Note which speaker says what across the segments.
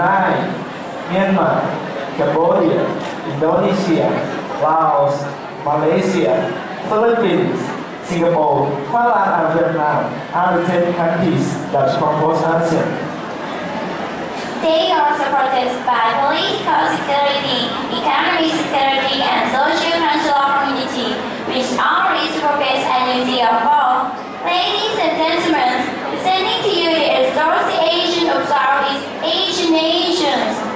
Speaker 1: Brunei, Myanmar, Cambodia, Indonesia, Laos, Malaysia, Philippines, Singapore, Thailand, and Vietnam are the 10 countries that compose ASEAN.
Speaker 2: They are supported by political security, economic security, and social-cultural community, which are its purpose and unity of all. Ladies and gentlemen, presenting to you of Southeast Asian Nations.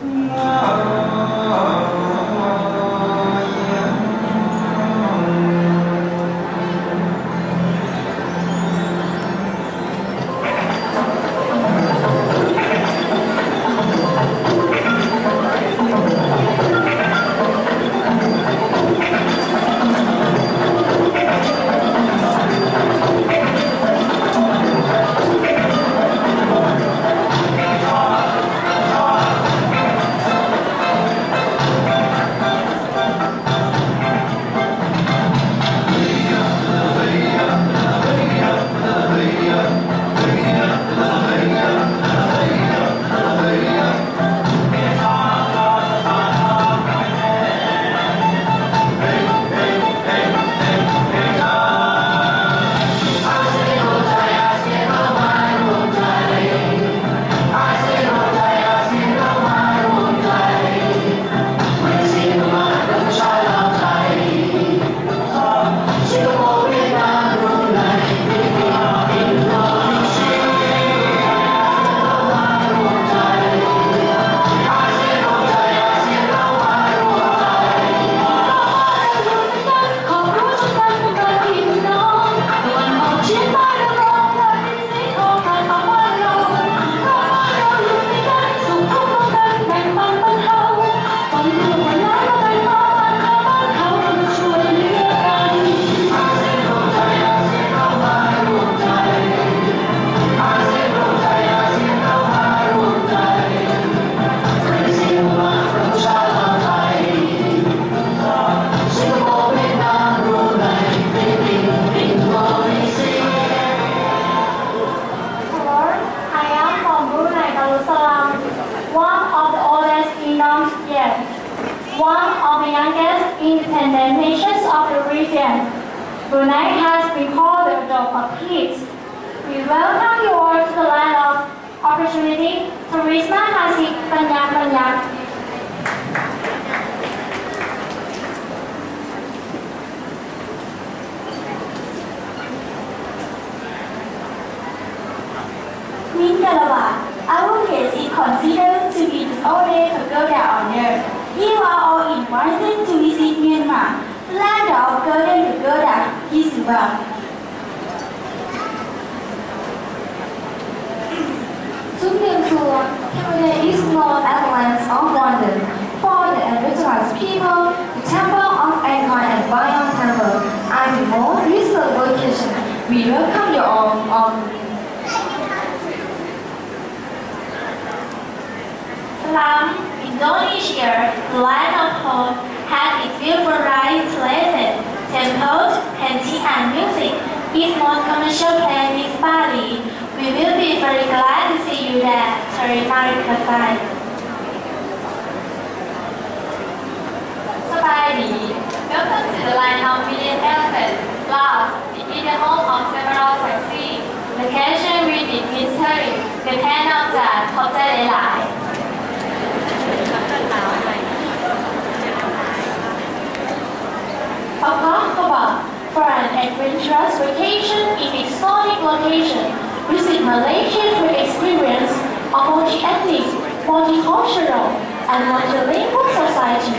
Speaker 1: Bye.
Speaker 3: Sungkyunkul, is known as of. For the people, the Temple of and Bayon Temple reserved location. We welcome you all on
Speaker 2: Salam, Indonesia, the land of hope, temples, painting and music. Its most commercial place is Bali. We will be very glad to see you there. Terima kasih. สบายดี Welcome to the land of million elephants. Laos, it is the home of several sightseeing locations with its history. เป็นแค่นอกจากพบเจอหลา
Speaker 4: adventurous vacation in exotic location. Visit Malaysia to experience a multi-ethnic, multicultural, and multilingual society.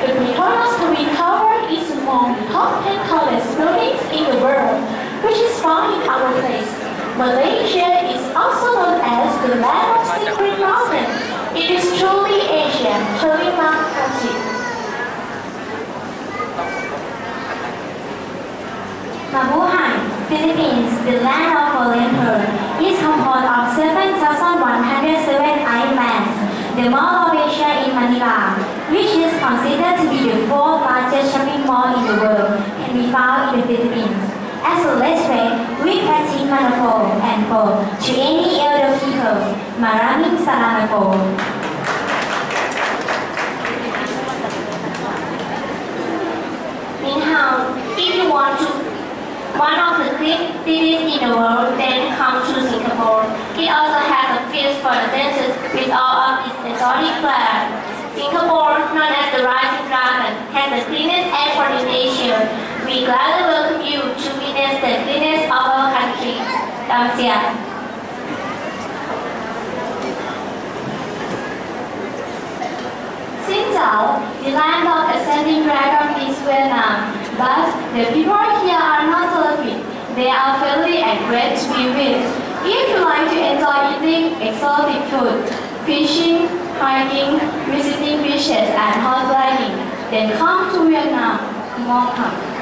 Speaker 4: The Petronas we covered is among the top 10 tallest buildings in the world, which is found in our place. Malaysia is also known as the land of secret mountain. It is truly Asian. Terima kasih.
Speaker 5: Mabuhay, Philippines, the land of Olympus, is composed of 7,107 islands. The Mall of Asia in Manila, which is considered to be the fourth largest shopping mall in the world, can be found in the Philippines. As a let's trade, we practice manako and po to any elder people. Maraming salamat po.
Speaker 2: Meanwhile, if you want to one of the great cities in the world, then come to Singapore. It also has a feast for the senses with all of its exotic flowers. Singapore, known as the Rising Dragon, has the cleanest airport in Asia. We gladly welcome you to witness the cleanest of our country. Xin chào, the land of ascending dragon is Vietnam, but the people here are not selfish. They are friendly and great to be with. If you like to enjoy eating exotic food, fishing, hiking, visiting beaches and riding, then come to Vietnam. Welcome.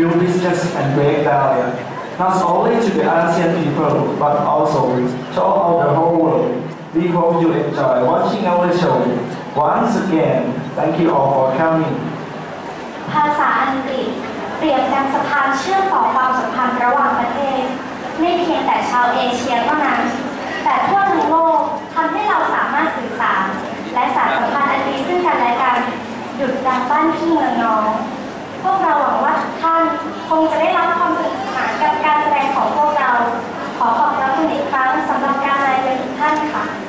Speaker 1: Build business and break barrier, not only to the ASEAN people, but also to all the whole world. We hope you enjoy watching our show. Once again, thank you all for coming.
Speaker 6: ภาษาอังกฤษเปรียบดังสะพานเชื่อมต่อความสัมพันธ์ระหว่างประเทศ ไม่เพียงแต่ชาวเอเชียเท่านั้น แต่ทั่วทั้งโลกทำให้เราสามารถสื่อสาร และสานสัมพันธ์อันดีซึ่งกันและกันหยุดดังบ้านพี่เมืองน้อง พวกเราหวังว่า ท่านคงจะได้รับความสนุกสนานกับการแสดงของพวกเรา ขอขอบพระคุณอีกครั้งสำหรับการรายงานงท่านค่ะ